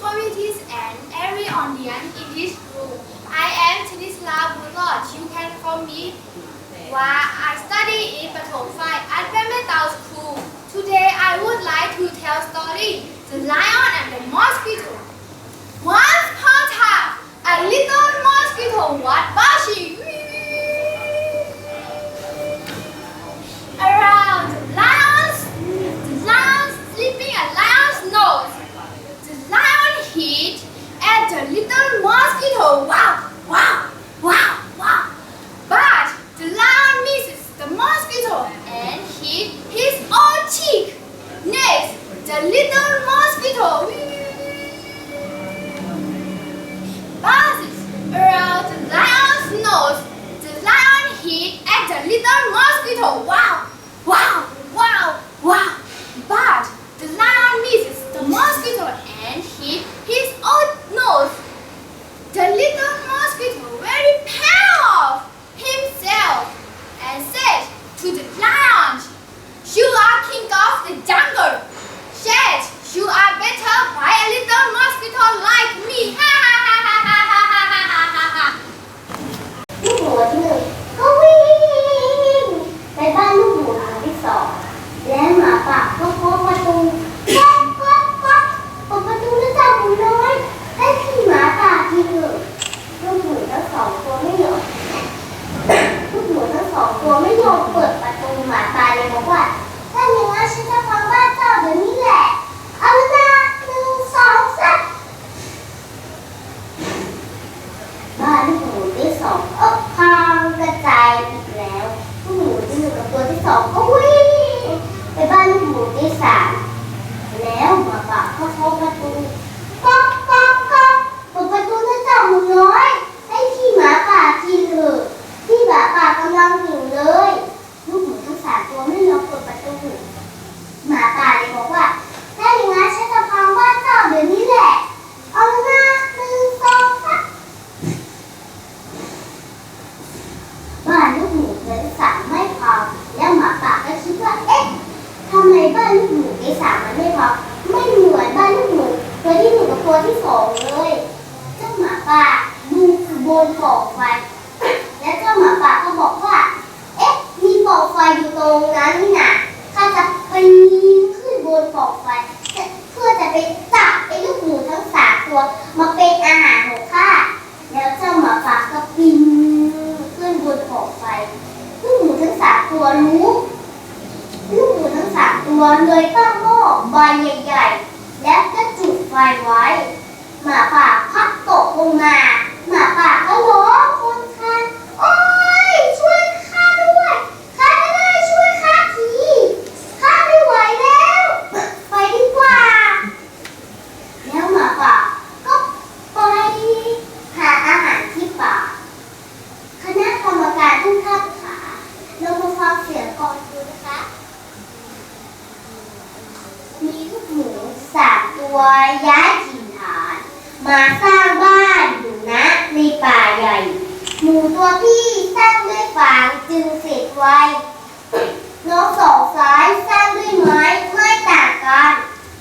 committees and every audience in this room. I am Chinislav Bulot. You can call me Wah. I study in Pathom 5 at Pemetao School. Today I would like to tell story The Lion and the Mosquito. Once upon a time, a little mosquito was buzzing around the lion's, the lion's sleeping at lion's nose. The lion hit at the little mosquito. Wow, wow, wow, wow. But the lion misses the mosquito and hit his own cheek. Next, the little mosquito ทำไมบ้านลูกหมูในสามมันไม่พอไม่เหมือนบ้านลูกหมูตัวที่หนึ่งกับตัวที่สองเลยเจ้าหมาป่าดูบนปองไฟและเจ้าหมาป่าก็บอกว่า เอ๊ะ มีปองไฟอยู่ตรงนั้นนี่นะข้าจะปีนขึ้นบนปองไฟเพื่อจะไปจับไอ้ลูกหมูทั้งสามตัว มาเป็นอาหารของข้า แล้วเจ้าหมาป่าก็ปีนขึ้นบนปล่องไฟ ลูกหมูทั้งสามตัวรู้ ลูกหมูทั้ง สามตัวเลยตั้งหม้อใบใหญ่ๆ แล้วก็จุดไฟไว้ หมาป่าพัดตกลงมา หมาป่าก็ร้องคนคานโอ๊ยช่วยข้าด้วยข้าไม่ได้ช่วยข้าทีข้าไม่ไหวแล้ว ไปดีกว่า แล้วหมาป่าก็ไปหาอาหารที่ป่าคณะกรรมการทุกท่านค่ะเรามาฟังเสียงก่อนดูนะคะ มีลูกหมูสาม ตัวย้ายถิ่นฐาน มาสร้างบ้านอยู่นะในป่าใหญ่ หมูตัวพี่สร้างด้วยฟางจึงเสร็จไวน้องสองซ้ายสร้างด้วยไม้ไม่ต่างกัน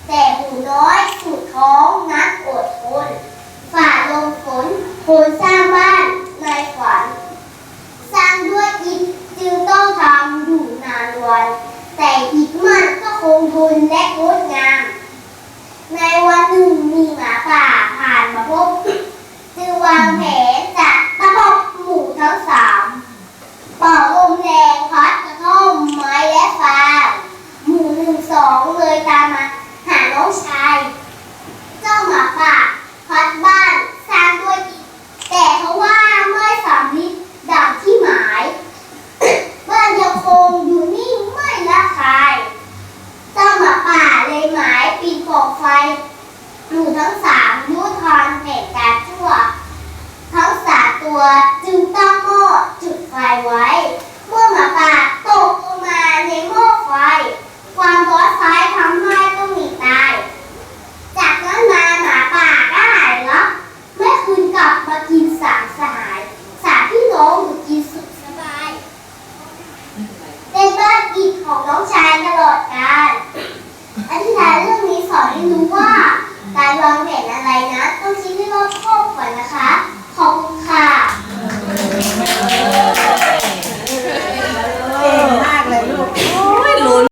แต่หมูน้อยสุดท้องนักอดทน ฝ่าลมฝนคนสร้างบ้านในฝัน สร้างด้วยอิฐจึงต้องทำอยู่นานวัน แต่อิฐมันก็คงทนและงด วันหนึ่งมีหมาป่าผ่านมาพบจึงวางแผนจะตะปบหมูทั้งสามเป่าลมแรงพัดกระท่อมไม้และฟางหมูหนึ่งสองเลยตามมาหาน้องชาย เจ้าหมาป่าพัดบ้านสร้างด้วยอิฐแต่เพราะว่าไม่สำลิดดังที่หมาย บ้านยังคงอยู่นิ่งไม่ละคาย เจ้าหมาป่าเลยหมายปีนกองไฟหนูทั้งสามรู้ทันเหตุการณ์ชั่ว ทั้งสามตั ว จึงตั้งหม้อจุดไฟไว้ เมื่อหมาป่าตกลงมาในหม้อไฟ ความร้อนไฟทำให้ต้องหนีตาย จากนั้นมาหมาป่าก็หายลับไม่คืนกลับมากินสามสหาย สามพี่น้องอยู่กินสุขสบาย เป็นบ้านอิฐของน้องชายตลอดกาลอธิษฐานเรื่องนี้สอนให้รู้ว่าการวาง